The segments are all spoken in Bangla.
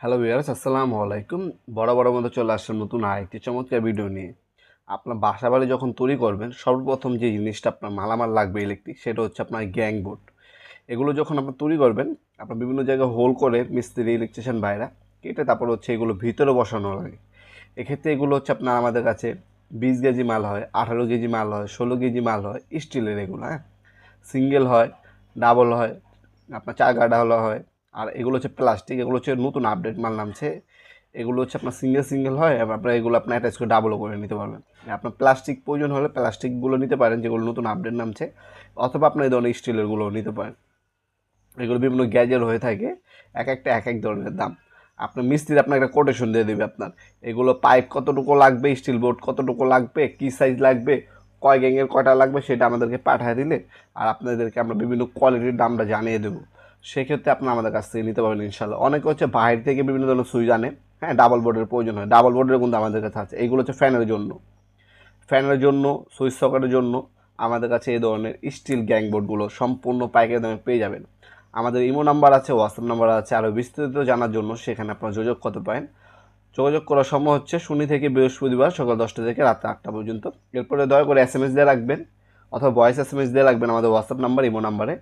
হ্যালো ভিউয়ার্স আসসালামু আলাইকুম। বড় বড় মতো চলে আসছে নতুন আরেকটি চমৎকার ভিডিও নিয়ে। আপনার বাসা বাড়ি যখন তৈরি করবেন, সর্বপ্রথম যে জিনিসটা আপনার মালামাল লাগবে ইলেকট্রিক সেটা হচ্ছে আপনার গ্যাং বোর্ড এগুলো যখন আপনার তৈরি করবেন আপনার বিভিন্ন জায়গায় হোল করে মিস্ত্রি ইলেকট্রিশিয়ান বাইরা কেটে তারপর হচ্ছে এগুলো ভিতরে বসানো লাগে। এক্ষেত্রে এগুলো হচ্ছে আপনার আমাদের কাছে বিশ কেজি মাল হয়, আঠারো কেজি মাল হয়, ষোলো কেজি মাল হয় স্টিলের এগুলো হ্যাঁ? সিঙ্গেল হয় ডাবল হয়, আপনার চার গাডা হলো হয় আর এগুলো হচ্ছে প্লাস্টিক এগুলো হচ্ছে নতুন আপডেট মাল নামছে। এগুলো হচ্ছে আপনার সিঙ্গেল সিঙ্গেল হয় আপনার এগুলো আপনার অ্যাটাচ করে ডাবলও করে নিতে পারবেন। আপনার প্লাস্টিক প্রয়োজন হলে প্লাস্টিকগুলো নিতে পারেন, যেগুলো নতুন আপডেট নামছে, অথবা আপনার এই ধরনের স্টিলেরগুলো নিতে পারেন। এগুলো বিভিন্ন গ্যাজের হয়ে থাকে, এক একটা, এক এক ধরনের দাম। আপনার মিস্ত্রি আপনার একটা কোটেশন দিয়ে দেবে আপনার। এগুলো পাইপ কতটুকু লাগবে স্টিল বোর্ড কতটুকু লাগবে, কী সাইজ লাগবে, কয় গ্যাংয়ের কয়টা লাগবে, সেটা আমাদেরকে পাঠিয়ে দিলে, আর আপনাদেরকে আমরা বিভিন্ন কোয়ালিটির দামটা জানিয়ে দেবো। সেক্ষেত্রে আপনি আমাদের কাছ থেকে নিতে পারবেন ইনশাল্লাহ অনেকে হচ্ছে বাইরে থেকে বিভিন্ন ধরনের সুইচ আনে হ্যাঁ ডাবল বোর্ডের প্রয়োজন হয়। ডাবল বোর্ডের কিন্তু আমাদের কাছে আছে। এইগুলো হচ্ছে ফ্যানের জন্য। ফ্যানের জন্য সুইচ সকেটের জন্য আমাদের কাছে এই ধরনের স্টিল গ্যাং বোর্ডগুলো সম্পূর্ণ পাইকারি দামে পেয়ে যাবেন। আমাদের ইমো নাম্বার আছে হোয়াটসঅ্যাপ নাম্বার আছে, আরও বিস্তারিত জানার জন্য সেখানে আপনারা যোগাযোগ করতে পারেন। যোগাযোগ করার সময় হচ্ছে শনি থেকে বৃহস্পতিবার সকাল দশটা থেকে রাত আটটা পর্যন্ত। এরপরে দয়া করে এস এম এস দিয়ে রাখবেন অথবা ভয়েস এস এম এস দিয়ে রাখবেন আমাদের হোয়াটসঅ্যাপ নাম্বার, ইমো নাম্বারে।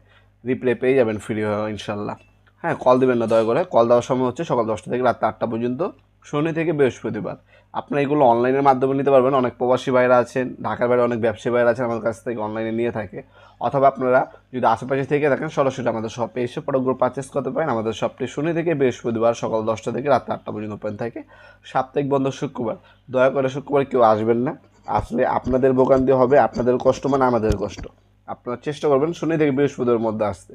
রিপ্লে পেয়ে যাবেন ফ্রি ইনশাল্লাহ। হ্যাঁ কল দেবেন না, দয়া করে। কল দেওয়ার সময় হচ্ছে সকাল দশটা থেকে রাত আটটা পর্যন্ত, শনি থেকে বৃহস্পতিবার। আপনারা এগুলো অনলাইনের মাধ্যমে নিতে পারবেন। অনেক প্রবাসী ভাইরা আছেন, ঢাকার বাইরে অনেক ব্যবসায়ী ভাইরা আছেন আমাদের কাছ থেকে অনলাইনে নিয়ে থাকে। অথবা আপনারা যদি আশেপাশে থেকে থাকেন, সরাসরি আমাদের শপে এসে প্রোডাক্টগুলো পারচেস করতে পারেন। আমাদের শপটি শনি থেকে বৃহস্পতিবার সকাল দশটা থেকে রাত আটটা পর্যন্ত ওপেন থাকে। সাপ্তাহিক বন্ধ শুক্রবার। দয়া করে শুক্রবার কেউ আসবেন না। আসলে আপনাদের ভোগান্তি হবে, আপনাদের কষ্ট মানে আমাদের কষ্ট। আপনারা চেষ্টা করবেন শনি থেকে বৃহস্পতিবার মধ্যে আসতে।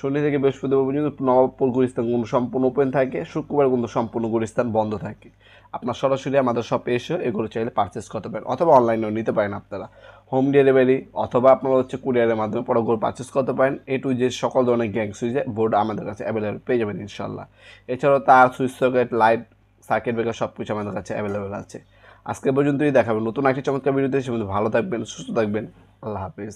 শনি থেকে বৃহস্পতিবার পর্যন্ত নবাবপুর গুলিস্তান কিন্তু সম্পূর্ণ ওপেন থাকে, শুক্রবার কিন্তু সম্পূর্ণ গুলিস্তান বন্ধ থাকে। আপনার সরাসরি আমাদের শপে এসে এগুলো চাইলে পারচেস করতে পারেন, অথবা অনলাইনেও নিতে পারেন আপনারা। হোম ডেলিভারি অথবা আপনারা হচ্ছে কুরিয়ারের মাধ্যমে প্রোডাক্টগুলো পারচেস করতে পারেন। এ টু যে সকল ধরনের গ্যাং সুইচে বোর্ড আমাদের কাছে অ্যাভেলেবেল পেয়ে যাবেন ইনশাল্লাহ এছাড়াও তার switch socket light circuit breaker সব কিছু আমাদের কাছে অ্যাভেলেবেল আছে। আজকে পর্যন্তই দেখাবেন নতুন একটি চমৎকার ভিডিওতে সে ভালো থাকবেন, সুস্থ থাকবেন। আল্লাহ হাফিজ।